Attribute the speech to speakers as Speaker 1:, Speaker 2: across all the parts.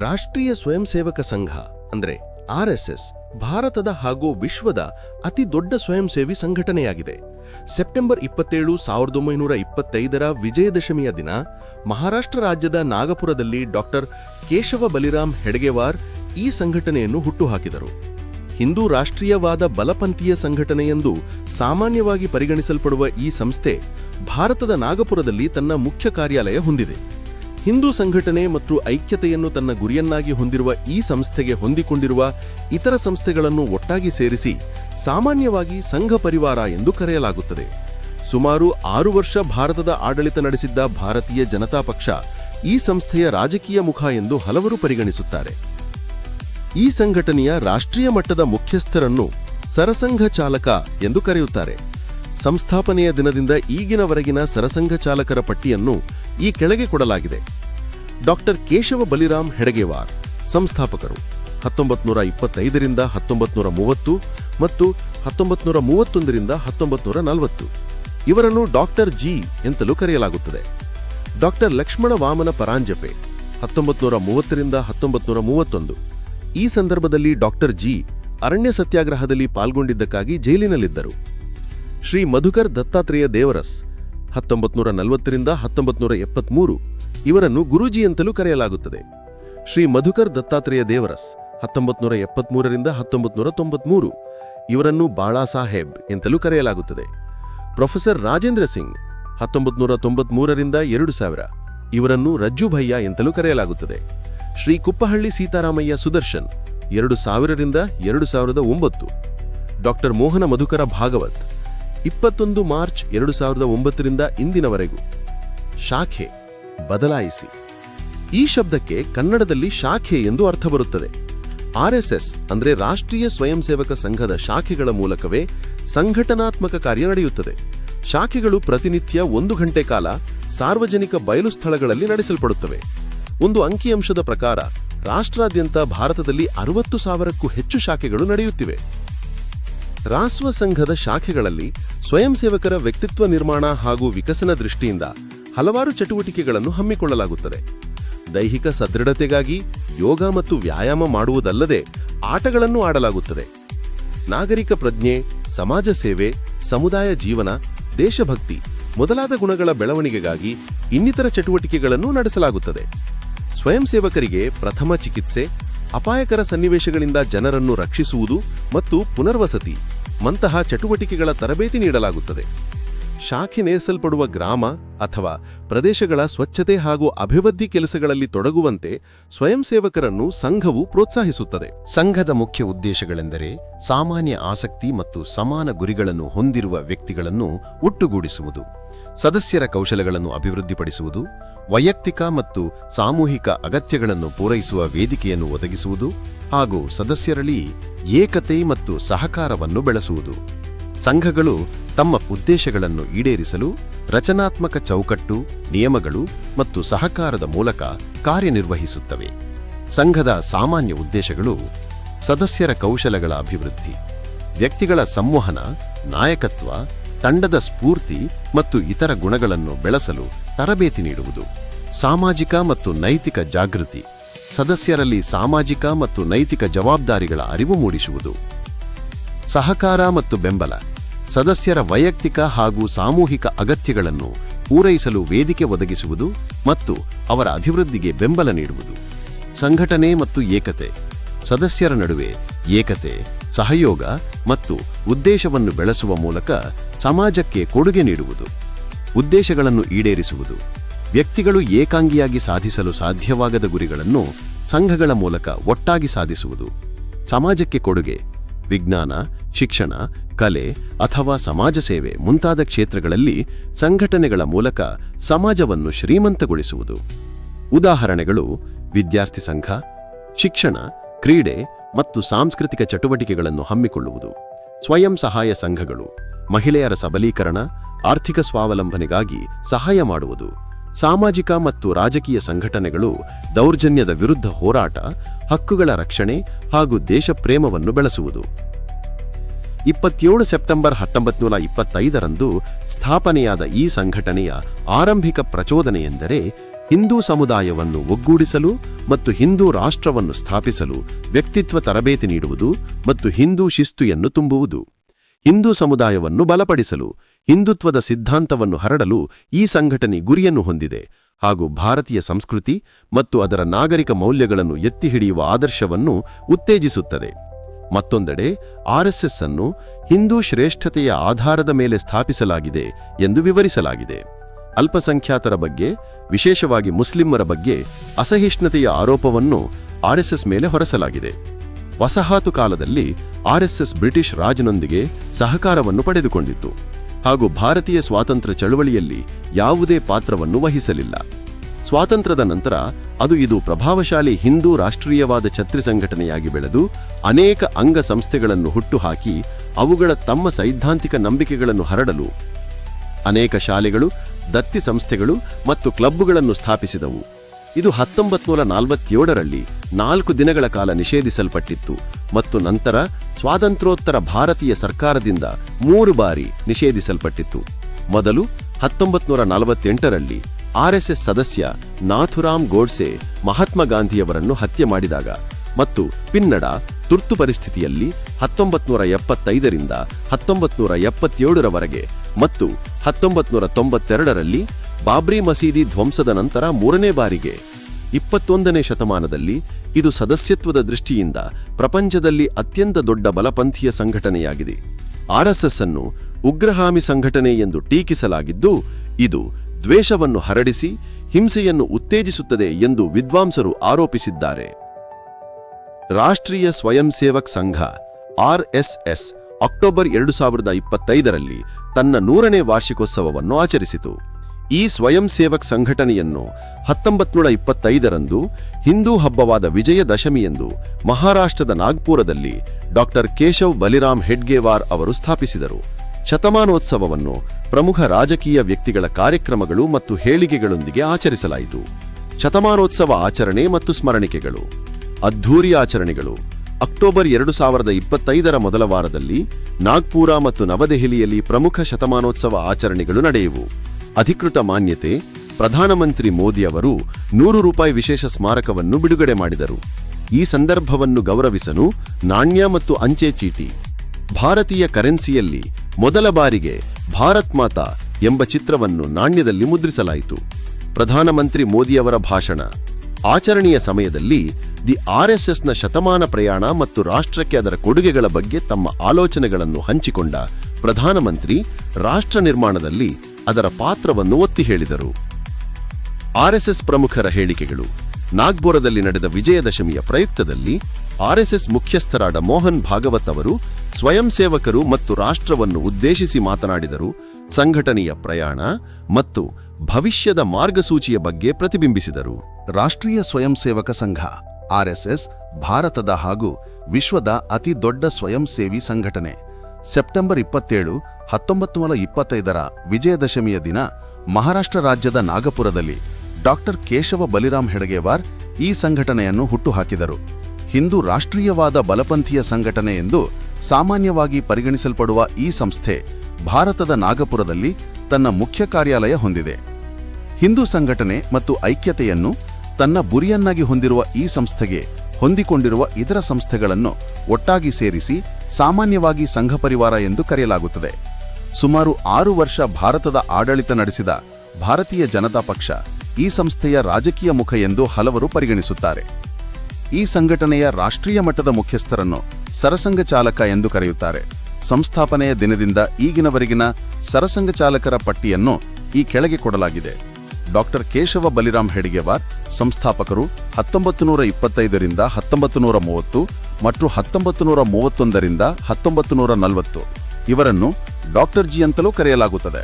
Speaker 1: ರಾಷ್ಟ್ರೀಯ ಸ್ವಯಂ ಸೇವಕ ಸಂಘ, ಅಂದ್ರೆ ಆರ್ಎಸ್ಎಸ್ ಭಾರತದ ಹಾಗೂ ವಿಶ್ವದ ಅತಿ ದೊಡ್ಡ ಸ್ವಯಂ ಸೇವಿ ಸಂಘಟನೆಯಾಗಿದೆ. ಸೆಪ್ಟೆಂಬರ್ ಇಪ್ಪತ್ತೇಳು ಸಾವಿರದ ಒಂಬೈನೂರ ಇಪ್ಪತ್ತೈದರ ವಿಜಯದಶಮಿಯ ದಿನ ಮಹಾರಾಷ್ಟ್ರ ರಾಜ್ಯದ ನಾಗಪುರದಲ್ಲಿ ಡಾಕ್ಟರ್ ಕೇಶವ ಬಲಿರಾಮ್ ಹೆಡ್ಗೆವಾರ್ ಈ ಸಂಘಟನೆಯನ್ನು ಹುಟ್ಟುಹಾಕಿದರು. ಹಿಂದೂ ರಾಷ್ಟ್ರೀಯವಾದ ಬಲಪಂಥೀಯ ಸಂಘಟನೆ ಎಂದು ಸಾಮಾನ್ಯವಾಗಿ ಪರಿಗಣಿಸಲ್ಪಡುವ ಈ ಸಂಸ್ಥೆ ಭಾರತದ ನಾಗಪುರದಲ್ಲಿ ತನ್ನ ಮುಖ್ಯ ಕಾರ್ಯಾಲಯ ಹೊಂದಿದೆ. ಹಿಂದೂ ಸಂಘಟನೆ ಮತ್ತು ಐಕ್ಯತೆಯನ್ನು ತನ್ನ ಗುರಿಯನ್ನಾಗಿ ಹೊಂದಿರುವ ಈ ಸಂಸ್ಥೆಗೆ ಹೊಂದಿಕೊಂಡಿರುವ ಇತರ ಸಂಸ್ಥೆಗಳನ್ನು ಒಟ್ಟಾಗಿ ಸೇರಿಸಿ ಸಾಮಾನ್ಯವಾಗಿ ಸಂಘ ಪರಿವಾರ ಎಂದು ಕರೆಯಲಾಗುತ್ತದೆ. ಸುಮಾರು ಆರು ವರ್ಷ ಭಾರತದ ಆಡಳಿತ ನಡೆಸಿದ್ದ ಭಾರತೀಯ ಜನತಾ ಪಕ್ಷ ಈ ಸಂಸ್ಥೆಯ ರಾಜಕೀಯ ಮುಖ ಎಂದು ಹಲವರು ಪರಿಗಣಿಸುತ್ತಾರೆ. ಈ ಸಂಘಟನೆಯ ರಾಷ್ಟ್ರೀಯ ಮಟ್ಟದ ಮುಖ್ಯಸ್ಥರನ್ನು ಸರಸಂಘ ಚಾಲಕ ಎಂದು ಕರೆಯುತ್ತಾರೆ. ಸಂಸ್ಥಾಪನೆಯ ದಿನದಿಂದ ಈಗಿನವರೆಗಿನ ಸರಸಂಘ ಚಾಲಕರ ಪಟ್ಟಿಯನ್ನು ಈ ಕೆಳಗೆ ಕೊಡಲಾಗಿದೆ. ಡಾಕ್ಟರ್ ಕೇಶವ ಬಲಿರಾಮ್ ಹೆಡಗೇವಾರ್, ಸಂಸ್ಥಾಪಕರು. ಹತ್ತೊಂಬತ್ತು ನೂರ ಇಪ್ಪತ್ತೈದರಿಂದ ಹತ್ತೊಂಬತ್ತು ನೂರ ಮೂವತ್ತು ಮತ್ತು ಹತ್ತೊಂಬತ್ತು ನೂರ ಮೂವತ್ತೊಂದರಿಂದ ಹತ್ತೊಂಬತ್ತು ನೂರ ನಲವತ್ತು. ಇವರನ್ನು ಡಾಕ್ಟರ್ ಜಿ ಎಂತಲೂ ಕರೆಯಲಾಗುತ್ತದೆ. ಡಾಕ್ಟರ್ ಲಕ್ಷ್ಮಣ ವಾಮನ ಪರಾಂಜಪೆ ಹತ್ತೊಂಬತ್ತು ನೂರ ಮೂವತ್ತರಿಂದ ಹತ್ತೊಂಬತ್ತು ನೂರ ಮೂವತ್ತೊಂದು. ಈ ಸಂದರ್ಭದಲ್ಲಿ ಡಾಕ್ಟರ್ ಜಿ ಅರಣ್ಯ ಸತ್ಯಾಗ್ರಹದಲ್ಲಿ ಪಾಲ್ಗೊಂಡಿದ್ದಕ್ಕಾಗಿ ಜೈಲಿನಲ್ಲಿದ್ದರು. ಶ್ರೀ ಮಧುಕರ್ ದತ್ತಾತ್ರೇಯ ದೇವರಸ್ ಹತ್ತೊಂಬತ್ತು ನೂರ ನಲವತ್ತರಿಂದ ಹತ್ತೊಂಬತ್ನೂರ ಎಪ್ಪತ್ಮೂರು ಇವರನ್ನು ಗುರೂಜಿ ಅಂತಲೂ ಕರೆಯಲಾಗುತ್ತದೆ. ಶ್ರೀ ಮಧುಕರ್ ದತ್ತಾತ್ರೇಯ ದೇವರಸ್, ಹತ್ತೊಂಬತ್ನೂರ ಎಪ್ಪತ್ಮೂರರಿಂದ ಹತ್ತೊಂಬತ್ನೂರ ತೊಂಬತ್ಮೂರು ಇವರನ್ನು ಬಾಳಾ ಸಾಹೇಬ್ ಎಂತಲೂ ಕರೆಯಲಾಗುತ್ತದೆ. ಪ್ರೊಫೆಸರ್ ರಾಜೇಂದ್ರ ಸಿಂಗ್, ಹತ್ತೊಂಬತ್ನೂರ ತೊಂಬತ್ಮೂರರಿಂದ ಎರಡು ಸಾವಿರ ಇವರನ್ನು ರಜ್ಜುಭಯ್ಯ ಎಂತಲೂ ಕರೆಯಲಾಗುತ್ತದೆ. ಶ್ರೀ ಕುಪ್ಪಹಳ್ಳಿ ಸೀತಾರಾಮಯ್ಯ ಸುದರ್ಶನ್, ಎರಡು ಸಾವಿರರಿಂದ ಎರಡು ಸಾವಿರದ ಒಂಬತ್ತು. ಡಾಕ್ಟರ್ ಮೋಹನ ಮಧುಕರ ಭಾಗವತ್ ಇಪ್ಪತ್ತೊಂದು ಮಾರ್ಚ್ ಎರಡು ಸಾವಿರದ ಒಂಬತ್ತರಿಂದ ಇಂದಿನವರೆಗೂ. ಶಾಖೆ ಬದಲಾಯಿಸಿ. ಈ ಶಬ್ದಕ್ಕೆ ಕನ್ನಡದಲ್ಲಿ ಶಾಖೆ ಎಂದು ಅರ್ಥ ಬರುತ್ತದೆ. ಆರ್ಎಸ್ಎಸ್ ಅಂದ್ರೆ ರಾಷ್ಟ್ರೀಯ ಸ್ವಯಂ ಸೇವಕ ಸಂಘದ ಶಾಖೆಗಳ ಮೂಲಕವೇ ಸಂಘಟನಾತ್ಮಕ ಕಾರ್ಯ ನಡೆಯುತ್ತದೆ. ಶಾಖೆಗಳು ಪ್ರತಿನಿತ್ಯ ಒಂದು ಗಂಟೆ ಕಾಲ ಸಾರ್ವಜನಿಕ ಬಯಲು ಸ್ಥಳಗಳಲ್ಲಿ ನಡೆಸಲ್ಪಡುತ್ತವೆ. ಒಂದು ಅಂಕಿಅಂಶದ ಪ್ರಕಾರ ರಾಷ್ಟ್ರಾದ್ಯಂತ ಭಾರತದಲ್ಲಿ ಅರವತ್ತು ಸಾವಿರಕ್ಕೂ ಹೆಚ್ಚು ಶಾಖೆಗಳು ನಡೆಯುತ್ತಿವೆ. ರಾಸ್ವ ಸಂಘದ ಶಾಖೆಗಳಲ್ಲಿ ಸ್ವಯಂ ಸೇವಕರ ವ್ಯಕ್ತಿತ್ವ ನಿರ್ಮಾಣ ಹಾಗೂ ವಿಕಸನ ದೃಷ್ಟಿಯಿಂದ ಹಲವಾರು ಚಟುವಟಿಕೆಗಳನ್ನು ಹಮ್ಮಿಕೊಳ್ಳಲಾಗುತ್ತದೆ. ದೈಹಿಕ ಸದೃಢತೆಗಾಗಿ ಯೋಗ ಮತ್ತು ವ್ಯಾಯಾಮ ಮಾಡುವುದಲ್ಲದೆ ಆಟಗಳನ್ನು ಆಡಲಾಗುತ್ತದೆ. ನಾಗರಿಕ ಪ್ರಜ್ಞೆ, ಸಮಾಜ ಸೇವೆ, ಸಮುದಾಯ ಜೀವನ, ದೇಶಭಕ್ತಿ ಮೊದಲಾದ ಗುಣಗಳ ಬೆಳವಣಿಗೆಗಾಗಿ ಇನ್ನಿತರ ಚಟುವಟಿಕೆಗಳನ್ನು ನಡೆಸಲಾಗುತ್ತದೆ. ಸ್ವಯಂ ಸೇವಕರಿಗೆ ಪ್ರಥಮ ಚಿಕಿತ್ಸೆ, ಅಪಾಯಕರ ಸನ್ನಿವೇಶಗಳಿಂದ ಜನರನ್ನು ರಕ್ಷಿಸುವುದು ಮತ್ತು ಪುನರ್ವಸತಿ ಮಂತಹ ಚಟುವಟಿಕೆಗಳ ತರಬೇತಿ ನೀಡಲಾಗುತ್ತದೆ. ಶಾಖೆ ನೇಸಲ್ಪಡುವ ಗ್ರಾಮ ಅಥವಾ ಪ್ರದೇಶಗಳ ಸ್ವಚ್ಛತೆ ಹಾಗೂ ಅಭಿವೃದ್ಧಿ ಕೆಲಸಗಳಲ್ಲಿ ತೊಡಗುವಂತೆ ಸ್ವಯಂ ಸೇವಕರನ್ನು ಸಂಘವು ಪ್ರೋತ್ಸಾಹಿಸುತ್ತದೆ.
Speaker 2: ಸಂಘದ ಮುಖ್ಯ ಉದ್ದೇಶಗಳೆಂದರೆ ಸಾಮಾನ್ಯ ಆಸಕ್ತಿ ಮತ್ತು ಸಮಾನ ಗುರಿಗಳನ್ನು ಹೊಂದಿರುವ ವ್ಯಕ್ತಿಗಳನ್ನು ಒಟ್ಟುಗೂಡಿಸುವುದು, ಸದಸ್ಯರ ಕೌಶಲಗಳನ್ನು ಅಭಿವೃದ್ಧಿಪಡಿಸುವುದು, ವೈಯಕ್ತಿಕ ಮತ್ತು ಸಾಮೂಹಿಕ ಅಗತ್ಯಗಳನ್ನು ಪೂರೈಸುವ ವೇದಿಕೆಯನ್ನು ಒದಗಿಸುವುದು ಹಾಗೂ ಸದಸ್ಯರಲ್ಲಿ ಏಕತೆ ಮತ್ತು ಸಹಕಾರವನ್ನು ಬೆಳೆಸುವುದು. ಸಂಘಗಳು ತಮ್ಮ ಉದ್ದೇಶಗಳನ್ನು ಈಡೇರಿಸಲು, ರಚನಾತ್ಮಕ ಚೌಕಟ್ಟು, ನಿಯಮಗಳು ಮತ್ತು ಸಹಕಾರದ ಮೂಲಕ ಕಾರ್ಯನಿರ್ವಹಿಸುತ್ತವೆ. ಸಂಘದ ಸಾಮಾನ್ಯ ಉದ್ದೇಶಗಳು ಸದಸ್ಯರ ಕೌಶಲಗಳ ಅಭಿವೃದ್ಧಿ, ವ್ಯಕ್ತಿಗಳ ಸಂವಹನ, ನಾಯಕತ್ವ, ತಂಡದ ಸ್ಫೂರ್ತಿ ಮತ್ತು ಇತರ ಗುಣಗಳನ್ನು ಬೆಳೆಸಲು ತರಬೇತಿ ನೀಡುವುದು, ಸಾಮಾಜಿಕ ಮತ್ತು ನೈತಿಕ ಜಾಗೃತಿ, ಸದಸ್ಯರಲ್ಲಿ ಸಾಮಾಜಿಕ ಮತ್ತು ನೈತಿಕ ಜವಾಬ್ದಾರಿಗಳ ಅರಿವು ಮೂಡಿಸುವುದು. ಸಹಕಾರ ಮತ್ತು ಬೆಂಬಲ, ಸದಸ್ಯರ ವೈಯಕ್ತಿಕ ಹಾಗೂ ಸಾಮೂಹಿಕ ಅಗತ್ಯಗಳನ್ನು ಪೂರೈಸಲು ವೇದಿಕೆ ಒದಗಿಸುವುದು ಮತ್ತು ಅವರ ಅಭಿವೃದ್ಧಿಗೆ ಬೆಂಬಲ ನೀಡುವುದು. ಸಂಘಟನೆ ಮತ್ತು ಏಕತೆ, ಸದಸ್ಯರ ನಡುವೆ ಏಕತೆ, ಸಹಯೋಗ ಮತ್ತು ಉದ್ದೇಶವನ್ನು ಬೆಳೆಸುವ ಮೂಲಕ ಸಮಾಜಕ್ಕೆ ಕೊಡುಗೆ ನೀಡುವುದು. ಉದ್ದೇಶಗಳನ್ನು ಈಡೇರಿಸುವುದು, ವ್ಯಕ್ತಿಗಳು ಏಕಾಂಗಿಯಾಗಿ ಸಾಧಿಸಲು ಸಾಧ್ಯವಾಗದ ಗುರಿಗಳನ್ನು ಸಂಘಗಳ ಮೂಲಕ ಒಟ್ಟಾಗಿ ಸಾಧಿಸುವುದು. ಸಮಾಜಕ್ಕೆ ಕೊಡುಗೆ ವಿಜ್ಞಾನ, ಶಿಕ್ಷಣ, ಕಲೆ ಅಥವಾ ಸಮಾಜ ಸೇವೆ ಮುಂತಾದ ಕ್ಷೇತ್ರಗಳಲ್ಲಿ ಸಂಘಟನೆಗಳ ಮೂಲಕ ಸಮಾಜವನ್ನು ಶ್ರೀಮಂತಗೊಳಿಸುವುದು. ಉದಾಹರಣೆಗಳು, ವಿದ್ಯಾರ್ಥಿ ಸಂಘ, ಶಿಕ್ಷಣ, ಕ್ರೀಡೆ ಮತ್ತು ಸಾಂಸ್ಕೃತಿಕ ಚಟುವಟಿಕೆಗಳನ್ನು ಹಮ್ಮಿಕೊಳ್ಳುವುದು. ಸ್ವಯಂ ಸಹಾಯ ಸಂಘಗಳು, ಮಹಿಳೆಯರ ಸಬಲೀಕರಣ, ಆರ್ಥಿಕ ಸ್ವಾವಲಂಬನೆಗಾಗಿ ಸಹಾಯ ಮಾಡುವುದು. ಸಾಮಾಜಿಕ ಮತ್ತು ರಾಜಕೀಯ ಸಂಘಟನೆಗಳು ದೌರ್ಜನ್ಯದ ವಿರುದ್ಧ ಹೋರಾಟ, ಹಕ್ಕುಗಳ ರಕ್ಷಣೆ ಹಾಗೂ ದೇಶಪ್ರೇಮವನ್ನು ಬೆಳೆಸುವುದು. ಇಪ್ಪತ್ತೇಳು ಸೆಪ್ಟೆಂಬರ್ ಹತ್ತೊಂಬತ್ತು ನೂರ ಇಪ್ಪತ್ತೈದರಂದು ಸ್ಥಾಪನೆಯಾದ ಈ ಸಂಘಟನೆಯ ಆರಂಭಿಕ ಪ್ರಚೋದನೆಯೆಂದರೆ ಹಿಂದೂ ಸಮುದಾಯವನ್ನು ಒಗ್ಗೂಡಿಸಲು ಮತ್ತು ಹಿಂದೂ ರಾಷ್ಟ್ರವನ್ನು ಸ್ಥಾಪಿಸಲು ವ್ಯಕ್ತಿತ್ವ ತರಬೇತಿ ನೀಡುವುದು ಮತ್ತು ಹಿಂದೂ ಶಿಸ್ತುಯನ್ನು ತುಂಬುವುದು. ಹಿಂದೂ ಸಮುದಾಯವನ್ನು ಬಲಪಡಿಸಲು ಹಿಂದುತ್ವದ ಸಿದ್ಧಾಂತವನ್ನು ಹರಡಲು ಈ ಸಂಘಟನೆ ಗುರಿಯನ್ನು ಹೊಂದಿದೆ ಹಾಗೂ ಭಾರತೀಯ ಸಂಸ್ಕೃತಿ ಮತ್ತು ಅದರ ನಾಗರಿಕ ಮೌಲ್ಯಗಳನ್ನು ಎತ್ತಿ ಹಿಡಿಯುವ ಆದರ್ಶವನ್ನು ಉತ್ತೇಜಿಸುತ್ತದೆ. ಮತ್ತೊಂದೆಡೆ ಆರ್ಎಸ್ಎಸ್ ಅನ್ನು ಹಿಂದೂ ಶ್ರೇಷ್ಠತೆಯ ಆಧಾರದ ಮೇಲೆ ಸ್ಥಾಪಿಸಲಾಗಿದೆ ಎಂದು ವಿವರಿಸಲಾಗಿದೆ. ಅಲ್ಪಸಂಖ್ಯಾತರ ಬಗ್ಗೆ, ವಿಶೇಷವಾಗಿ ಮುಸ್ಲಿಮರ ಬಗ್ಗೆ ಅಸಹಿಷ್ಣುತೆಯ ಆರೋಪವನ್ನು ಆರ್ಎಸ್ಎಸ್ ಮೇಲೆ ಹೊರಸಲಾಗಿದೆ. ವಸಾಹತು ಕಾಲದಲ್ಲಿ ಆರ್ಎಸ್ಎಸ್ ಬ್ರಿಟಿಷ್ ರಾಜನೊಂದಿಗೆ ಸಹಕಾರವನ್ನು ಪಡೆದುಕೊಂಡಿತ್ತು. ಹಾಗೂ ಭಾರತೀಯ ಸ್ವಾತಂತ್ರ್ಯ ಚಳುವಳಿಯಲ್ಲಿ ಯಾವುದೇ ಪಾತ್ರವನ್ನು ವಹಿಸಲಿಲ್ಲ. ಸ್ವಾತಂತ್ರ್ಯದ ನಂತರ ಅದು ಇದು ಪ್ರಭಾವಶಾಲಿ ಹಿಂದೂ ರಾಷ್ಟ್ರೀಯವಾದ ಛತ್ರಿ ಸಂಘಟನೆಯಾಗಿ ಬೆಳೆದು ಅನೇಕ ಅಂಗ ಸಂಸ್ಥೆಗಳನ್ನು ಹುಟ್ಟುಹಾಕಿ ಅವುಗಳ ತಮ್ಮ ಸೈದ್ಧಾಂತಿಕ ನಂಬಿಕೆಗಳನ್ನು ಹರಡಲು ಅನೇಕ ಶಾಲೆಗಳು, ದತ್ತಿ ಸಂಸ್ಥೆಗಳು ಮತ್ತು ಕ್ಲಬ್ಗಳನ್ನು ಸ್ಥಾಪಿಸಿದವು. ಇದು ಹತ್ತೊಂಬತ್ತು ನೂರ ನಾಲ್ಕು ದಿನಗಳ ಕಾಲ ನಿಷೇಧಿಸಲ್ಪಟ್ಟಿತ್ತು. ಮತ್ತು ನಂತರ ಸ್ವಾತಂತ್ರ್ಯೋತ್ತರ ಭಾರತೀಯ ಸರ್ಕಾರದಿಂದ ಮೂರು ಬಾರಿ ನಿಷೇಧಿಸಲ್ಪಟ್ಟಿತ್ತು. ಮೊದಲು ಹತ್ತೊಂಬತ್ತು ನೂರ ನಲವತ್ತೆಂಟರಲ್ಲಿ ಆರ್ಎಸ್ಎಸ್ ಸದಸ್ಯ ನಾಥುರಾಮ್ ಗೋಡ್ಸೆ ಮಹಾತ್ಮ ಗಾಂಧಿಯವರನ್ನು ಹತ್ಯೆ ಮಾಡಿದಾಗ ಮತ್ತು ಪಿನ್ನಡ ತುರ್ತು ಪರಿಸ್ಥಿತಿಯಲ್ಲಿ ಹತ್ತೊಂಬತ್ತು ನೂರ ಎಪ್ಪತ್ತೈದರಿಂದ ಹತ್ತೊಂಬತ್ತು ನೂರ ಎಪ್ಪತ್ತೇಳರವರೆಗೆ ಮತ್ತು ಹತ್ತೊಂಬತ್ತು ನೂರ ತೊಂಬತ್ತೆರಡರಲ್ಲಿ ಬಾಬ್ರಿ ಮಸೀದಿ ಧ್ವಂಸದ ನಂತರ ಮೂರನೇ ಬಾರಿಗೆ ಇಪ್ಪತ್ತೊಂದನೇ ಶತಮಾನದಲ್ಲಿ ಇದು ಸದಸ್ಯತ್ವದ ದೃಷ್ಟಿಯಿಂದ ಪ್ರಪಂಚದಲ್ಲಿ ಅತ್ಯಂತ ದೊಡ್ಡ ಬಲಪಂಥೀಯ ಸಂಘಟನೆಯಾಗಿದೆ. ಆರ್ಎಸ್ಎಸ್ ಅನ್ನು ಉಗ್ರಹಾಮಿ ಸಂಘಟನೆ ಎಂದು ಟೀಕಿಸಲಾಗಿದ್ದು, ಇದು ದ್ವೇಷವನ್ನು ಹರಡಿಸಿ, ಹಿಂಸೆಯನ್ನು ಉತ್ತೇಜಿಸುತ್ತದೆ ಎಂದು ವಿದ್ವಾಂಸರು ಆರೋಪಿಸಿದ್ದಾರೆ. ರಾಷ್ಟ್ರೀಯ ಸ್ವಯಂ ಸೇವಕ್ ಸಂಘ ಆರ್ಎಸ್ಎಸ್ ಅಕ್ಟೋಬರ್ ಎರಡು ಸಾವಿರದ ಇಪ್ಪತ್ತೈದರಲ್ಲಿ ತನ್ನ ನೂರನೇ ವಾರ್ಷಿಕೋತ್ಸವವನ್ನು ಆಚರಿಸಿತು. ಈ ಸ್ವಯಂ ಸೇವಕ್ ಸಂಘಟನೆಯನ್ನು ಹತ್ತೊಂಬತ್ನೂರ ಇಪ್ಪತ್ತೈದರಂದು ಹಿಂದೂ ಹಬ್ಬವಾದ ವಿಜಯದಶಮಿಯಂದು ಮಹಾರಾಷ್ಟ್ರದ ನಾಗ್ಪುರದಲ್ಲಿ ಡಾಕ್ಟರ್ ಕೇಶವ್ ಬಲಿರಾಮ್ ಹೆಡ್ಗೇವಾರ್ ಅವರು ಸ್ಥಾಪಿಸಿದರು. ಶತಮಾನೋತ್ಸವವನ್ನು ಪ್ರಮುಖ ರಾಜಕೀಯ ವ್ಯಕ್ತಿಗಳ ಕಾರ್ಯಕ್ರಮಗಳು ಮತ್ತು ಹೇಳಿಕೆಗಳೊಂದಿಗೆ ಆಚರಿಸಲಾಯಿತು. ಶತಮಾನೋತ್ಸವ ಆಚರಣೆ ಮತ್ತು ಸ್ಮರಣಿಕೆಗಳು. ಅದ್ಧೂರಿ ಆಚರಣೆಗಳು. ಅಕ್ಟೋಬರ್ ಎರಡು ಸಾವಿರದ ಇಪ್ಪತ್ತೈದರ ಮೊದಲ ವಾರದಲ್ಲಿ ನಾಗ್ಪುರ ಮತ್ತು ನವದೆಹಲಿಯಲ್ಲಿ ಪ್ರಮುಖ ಶತಮಾನೋತ್ಸವ ಆಚರಣೆಗಳು ನಡೆಯುವು. ಅಧಿಕೃತ ಮಾನ್ಯತೆ ಪ್ರಧಾನಮಂತ್ರಿ ಮೋದಿ ಅವರು ನೂರು ರೂಪಾಯಿ ವಿಶೇಷ ಸ್ಮಾರಕವನ್ನು ಬಿಡುಗಡೆ ಮಾಡಿದರು. ಈ ಸಂದರ್ಭವನ್ನು ಗೌರವಿಸಲು ನಾಣ್ಯ ಮತ್ತು ಅಂಚೆ ಚೀಟಿ. ಭಾರತೀಯ ಕರೆನ್ಸಿಯಲ್ಲಿ ಮೊದಲ ಬಾರಿಗೆ ಭಾರತ್ ಮಾತಾ ಎಂಬ ಚಿತ್ರವನ್ನು ನಾಣ್ಯದಲ್ಲಿ ಮುದ್ರಿಸಲಾಯಿತು. ಪ್ರಧಾನಮಂತ್ರಿ ಮೋದಿಯವರ ಭಾಷಣ. ಆಚರಣೆಯ ಸಮಯದಲ್ಲಿ ದಿ ಆರ್ಎಸ್ಎಸ್ನ ಶತಮಾನ ಪ್ರಯಾಣ ಮತ್ತು ರಾಷ್ಟ್ರಕ್ಕೆ ಅದರ ಕೊಡುಗೆಗಳ ಬಗ್ಗೆ ತಮ್ಮ ಆಲೋಚನೆಗಳನ್ನು ಹಂಚಿಕೊಂಡ ಪ್ರಧಾನಮಂತ್ರಿ ರಾಷ್ಟ್ರ ನಿರ್ಮಾಣದಲ್ಲಿ ಅದರ ಪಾತ್ರವನ್ನು ಒತ್ತಿ ಹೇಳಿದರು. ಆರ್ಎಸ್ಎಸ್ ಪ್ರಮುಖರ ಹೇಳಿಕೆಗಳು ನಾಗ್ಪುರದಲ್ಲಿ ನಡೆದ ವಿಜಯದಶಮಿಯ ಪ್ರಯುಕ್ತದಲ್ಲಿ ಆರ್ಎಸ್ಎಸ್ ಮುಖ್ಯಸ್ಥರಾದ ಮೋಹನ್ ಭಾಗವತ್ ಅವರು ಸ್ವಯಂ ಸೇವಕರು ಮತ್ತು ರಾಷ್ಟ್ರವನ್ನು ಉದ್ದೇಶಿಸಿ ಮಾತನಾಡಿದರು. ಸಂಘಟನೆಯ ಪ್ರಯಾಣ ಮತ್ತು ಭವಿಷ್ಯದ ಮಾರ್ಗಸೂಚಿಯ ಬಗ್ಗೆ ಪ್ರತಿಬಿಂಬಿಸಿದರು.
Speaker 1: ರಾಷ್ಟ್ರೀಯ ಸ್ವಯಂ ಸೇವಕ ಸಂಘ, ಆರ್ಎಸ್ಎಸ್, ಭಾರತದ ಹಾಗೂ ವಿಶ್ವದ ಅತಿ ದೊಡ್ಡ ಸ್ವಯಂ ಸೇವಿ ಸಂಘಟನೆ. ಸೆಪ್ಟೆಂಬರ್ ಇಪ್ಪತ್ತೇಳು, ಹತ್ತೊಂಬತ್ತು ನೂರ ಇಪ್ಪತ್ತೈದರ ವಿಜಯದಶಮಿಯ ದಿನ ಮಹಾರಾಷ್ಟ್ರ ರಾಜ್ಯದ ನಾಗಪುರದಲ್ಲಿ ಡಾಕ್ಟರ್ ಕೇಶವ ಬಲಿರಾಮ್ ಹೆಡಗೇವಾರ್ ಈ ಸಂಘಟನೆಯನ್ನು ಹುಟ್ಟುಹಾಕಿದರು. ಹಿಂದೂ ರಾಷ್ಟ್ರೀಯವಾದ ಬಲಪಂಥೀಯ ಸಂಘಟನೆ ಎಂದು ಸಾಮಾನ್ಯವಾಗಿ ಪರಿಗಣಿಸಲ್ಪಡುವ ಈ ಸಂಸ್ಥೆ ಭಾರತದ ನಾಗಪುರದಲ್ಲಿ ತನ್ನ ಮುಖ್ಯ ಕಾರ್ಯಾಲಯ ಹೊಂದಿದೆ. ಹಿಂದೂ ಸಂಘಟನೆ ಮತ್ತು ಐಕ್ಯತೆಯನ್ನು ತನ್ನ ಗುರಿಯನ್ನಾಗಿ ಹೊಂದಿರುವ ಈ ಸಂಸ್ಥೆಗೆ ಹೊಂದಿಕೊಂಡಿರುವ ಇತರ ಸಂಸ್ಥೆಗಳನ್ನು ಒಟ್ಟಾಗಿ ಸೇರಿಸಿ ಸಾಮಾನ್ಯವಾಗಿ ಸಂಘ ಪರಿವಾರ ಎಂದು ಕರೆಯಲಾಗುತ್ತದೆ. ಸುಮಾರು ಆರು ವರ್ಷ ಭಾರತದ ಆಡಳಿತ ನಡೆಸಿದ ಭಾರತೀಯ ಜನತಾ ಪಕ್ಷ ಈ ಸಂಸ್ಥೆಯ ರಾಜಕೀಯ ಮುಖ ಎಂದು ಹಲವರು ಪರಿಗಣಿಸುತ್ತಾರೆ. ಈ ಸಂಘಟನೆಯ ರಾಷ್ಟ್ರೀಯ ಮಟ್ಟದ ಮುಖ್ಯಸ್ಥರನ್ನು ಸರಸಂಘ ಚಾಲಕ ಎಂದು ಕರೆಯುತ್ತಾರೆ. ಸಂಸ್ಥಾಪನೆಯ ದಿನದಿಂದ ಈಗಿನವರೆಗಿನ ಸರಸಂಘ ಚಾಲಕರ ಪಟ್ಟಿಯನ್ನು ಈ ಕೆಳಗೆ ಕೊಡಲಾಗಿದೆ. ಡಾಕ್ಟರ್ ಕೇಶವ ಬಲಿರಾಮ್ ಹೆಡ್ಗೇವಾರ್, ಸಂಸ್ಥಾಪಕರು ಹತ್ತೊಂಬತ್ತು ನೂರ ಇಪ್ಪತ್ತೈದರಿಂದ ಹತ್ತೊಂಬತ್ತು ನೂರ ಮೂವತ್ತು ಮತ್ತು ಹತ್ತೊಂಬತ್ತು ನೂರ ಮೂವತ್ತೊಂದರಿಂದ ಹತ್ತೊಂಬತ್ತು ನೂರ ನಲವತ್ತು. ಇವರನ್ನು ಡಾಕ್ಟರ್ ಜಿ ಅಂತಲೂ ಕರೆಯಲಾಗುತ್ತದೆ.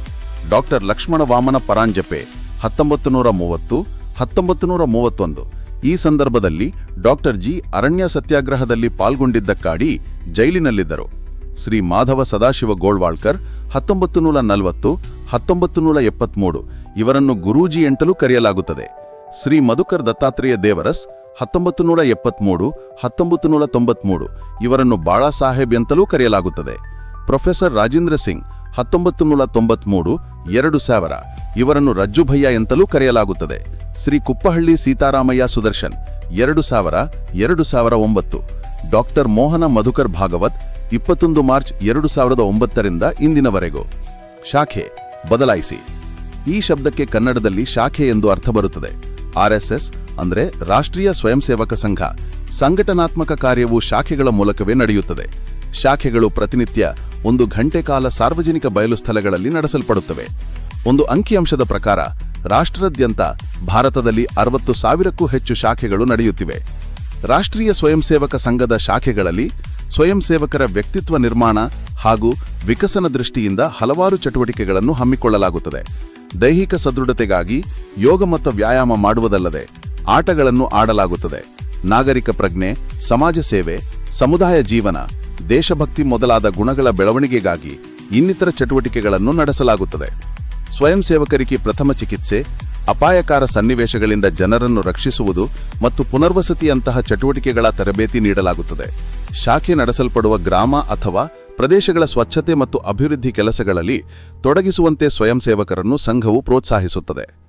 Speaker 1: ಡಾಕ್ಟರ್ ಲಕ್ಷ್ಮಣ ವಾಮನ ಪರಾಂಜಪೆ ಹತ್ತೊಂಬತ್ತು ನೂರ ಮೂವತ್ತು ಹತ್ತೊಂಬತ್ತು ನೂರ ಮೂವತ್ತೊಂದು. ಈ ಸಂದರ್ಭದಲ್ಲಿ ಡಾಕ್ಟರ್ ಜಿ ಅರಣ್ಯ ಸತ್ಯಾಗ್ರಹದಲ್ಲಿ ಪಾಲ್ಗೊಂಡಿದ್ದಕ್ಕಾಗಿ ಜೈಲಿನಲ್ಲಿದ್ದರು. ಶ್ರೀ ಮಾಧವ ಸದಾಶಿವ ಗೋಳ್ವಾಳ್ಕರ್ ಹತ್ತೊಂಬತ್ತು ನೂರ ನಲವತ್ತು ಹತ್ತೊಂಬತ್ತು ನೂರ ಎಪ್ಪತ್ಮೂರು, ಇವರನ್ನು ಗುರೂಜಿ ಎಂಟಲು ಕರೆಯಲಾಗುತ್ತದೆ. ಶ್ರೀ ಮಧುಕರ್ ದತ್ತಾತ್ರೇಯ ದೇವರಸ್, ಹತ್ತೊಂಬತ್ತು ನೂರ ಎಪ್ಪತ್ಮೂರು, ಹತ್ತೊಂಬತ್ತು ನೂರ ತೊಂಬತ್ಮೂರು, ಇವರನ್ನು ಬಾಳಾ ಸಾಹೇಬ್ ಎಂತಲೂ ಕರೆಯಲಾಗುತ್ತದೆ. ಪ್ರೊಫೆಸರ್ ರಾಜೇಂದ್ರ ಸಿಂಗ್, ಹತ್ತೊಂಬತ್ತು ನೂರ ತೊಂಬತ್ಮೂರು, ಎರಡು ಸಾವಿರ, ಇವರನ್ನು ರಜ್ಜುಭಯ್ಯ ಎಂತಲೂ ಕರೆಯಲಾಗುತ್ತದೆ. ಶ್ರೀ ಕುಪ್ಪಹಳ್ಳಿ ಸೀತಾರಾಮಯ್ಯ ಸುದರ್ಶನ್, ಎರಡು ಸಾವಿರ ಎರಡು ಸಾವಿರ ಒಂಬತ್ತು, ಡಾಕ್ಟರ್ ಮೋಹನ ಮಧುಕರ್ ಭಾಗವತ್, ಇಪ್ಪತ್ತೊಂದು ಮಾರ್ಚ್ ಎರಡು ಸಾವಿರದ ಒಂಬತ್ತರಿಂದ ಇಂದಿನವರೆಗೂ. ಶಾಖೆ ಬದಲಾಯಿಸಿ. ಈ ಶಬ್ದಕ್ಕೆ ಕನ್ನಡದಲ್ಲಿ ಶಾಖೆ ಎಂದು ಅರ್ಥ ಬರುತ್ತದೆ. ಆರ್ಎಸ್ಎಸ್ ಅಂದರೆ ರಾಷ್ಟ್ರೀಯ ಸ್ವಯಂ ಸೇವಕ ಸಂಘ. ಸಂಘಟನಾತ್ಮಕ ಕಾರ್ಯವು ಶಾಖೆಗಳ ಮೂಲಕವೇ ನಡೆಯುತ್ತದೆ. ಶಾಖೆಗಳು ಪ್ರತಿನಿತ್ಯ ಒಂದು ಗಂಟೆ ಕಾಲ ಸಾರ್ವಜನಿಕ ಬಯಲು ಸ್ಥಳಗಳಲ್ಲಿ ನಡೆಸಲ್ಪಡುತ್ತವೆ. ಒಂದು ಅಂಕಿಅಂಶದ ಪ್ರಕಾರ, ರಾಷ್ಟ್ರದಾದ್ಯಂತ ಭಾರತದಲ್ಲಿ ಅರವತ್ತು ಸಾವಿರಕ್ಕೂ ಹೆಚ್ಚು ಶಾಖೆಗಳು ನಡೆಯುತ್ತಿವೆ. ರಾಷ್ಟ್ರೀಯ ಸ್ವಯಂ ಸೇವಕ ಸಂಘದ ಶಾಖೆಗಳಲ್ಲಿ ಸ್ವಯಂ ಸೇವಕರ ವ್ಯಕ್ತಿತ್ವ ನಿರ್ಮಾಣ ಹಾಗೂ ವಿಕಸನ ದೃಷ್ಟಿಯಿಂದ ಹಲವಾರು ಚಟುವಟಿಕೆಗಳನ್ನು ಹಮ್ಮಿಕೊಳ್ಳಲಾಗುತ್ತದೆ. ದೈಹಿಕ ಸದೃಢತೆಗಾಗಿ ಯೋಗ ಮತ್ತು ವ್ಯಾಯಾಮ ಮಾಡುವುದಲ್ಲದೆ ಆಟಗಳನ್ನು ಆಡಲಾಗುತ್ತದೆ. ನಾಗರಿಕ ಪ್ರಜ್ಞೆ, ಸಮಾಜ ಸೇವೆ, ಸಮುದಾಯ ಜೀವನ, ದೇಶಭಕ್ತಿ ಮೊದಲಾದ ಗುಣಗಳ ಬೆಳವಣಿಗೆಗಾಗಿ ಇನ್ನಿತರ ಚಟುವಟಿಕೆಗಳನ್ನು ನಡೆಸಲಾಗುತ್ತದೆ. ಸ್ವಯಂ ಸೇವಕರಿಗೆ ಪ್ರಥಮ ಚಿಕಿತ್ಸೆ, ಅಪಾಯಕಾರ ಸನ್ನಿವೇಶಗಳಿಂದ ಜನರನ್ನು ರಕ್ಷಿಸುವುದು ಮತ್ತು ಪುನರ್ವಸತಿಯಂತಹ ಚಟುವಟಿಕೆಗಳ ತರಬೇತಿ ನೀಡಲಾಗುತ್ತದೆ. ಶಾಖೆ ನಡೆಸಲ್ಪಡುವ ಗ್ರಾಮ ಅಥವಾ ಪ್ರದೇಶಗಳ ಸ್ವಚ್ಛತೆ ಮತ್ತು ಅಭಿವೃದ್ಧಿ ಕೆಲಸಗಳಲ್ಲಿ ತೊಡಗಿಸುವಂತೆ ಸ್ವಯಂ ಸೇವಕರನ್ನು ಸಂಘವು ಪ್ರೋತ್ಸಾಹಿಸುತ್ತದೆ.